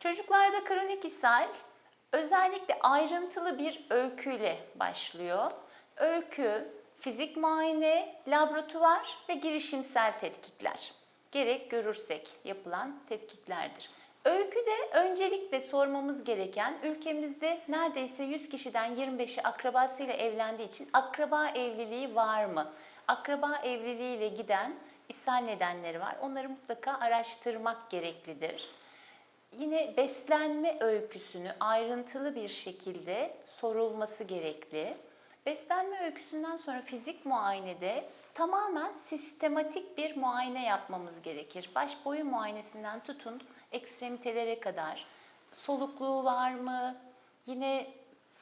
Çocuklarda kronik ishal özellikle ayrıntılı bir öyküyle başlıyor. Öykü, fizik muayene, laboratuvar ve girişimsel tetkikler. Gerek görürsek yapılan tetkiklerdir. Öyküde öncelikle sormamız gereken ülkemizde neredeyse 100 kişiden 25'i akrabasıyla evlendiği için akraba evliliği var mı? Akraba evliliğiyle giden ishal nedenleri var. Onları mutlaka araştırmak gereklidir. Yine beslenme öyküsünü ayrıntılı bir şekilde sorulması gerekli. Beslenme öyküsünden sonra fizik muayenede tamamen sistematik bir muayene yapmamız gerekir. Baş boyu muayenesinden tutun ekstremitelere kadar. Solukluğu var mı? Yine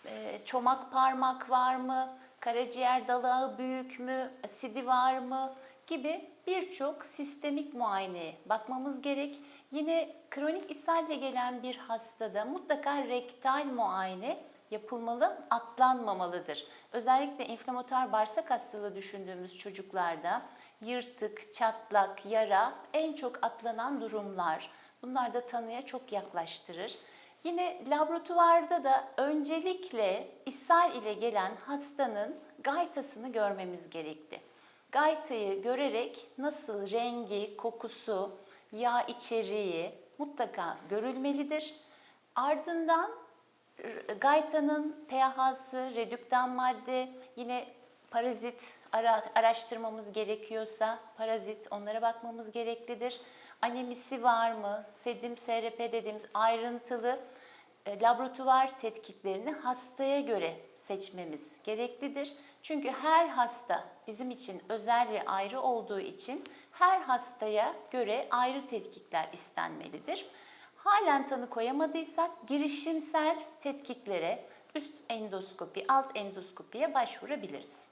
e, çomak parmak var mı? Karaciğer dalağı büyük mü? Asidi var mı? Gibi birçok sistemik muayeneye bakmamız gerek. Yine kronik ishalle gelen bir hastada mutlaka rektal muayene yapılmalı, atlanmamalıdır. Özellikle inflamatuar bağırsak hastalığı düşündüğümüz çocuklarda yırtık, çatlak, yara en çok atlanan durumlar. Bunlar da tanıya çok yaklaştırır. Yine laboratuvarda da öncelikle ishal ile gelen hastanın gaytasını görmemiz gerekli. Gaytayı görerek nasıl rengi, kokusu, yağ içeriği mutlaka görülmelidir. Ardından gaytanın pH'sı, redüktan madde, yine parazit ara- araştırmamız gerekiyorsa parazit onlara bakmamız gereklidir. Anemisi var mı? Sedim, SRP dediğimiz ayrıntılı laboratuvar tetkiklerini hastaya göre seçmemiz gereklidir. Çünkü her hasta bizim için özel ve ayrı olduğu için her hastaya göre ayrı tetkikler istenmelidir. Halen tanı koyamadıysak girişimsel tetkiklere üst endoskopi, alt endoskopiye başvurabiliriz.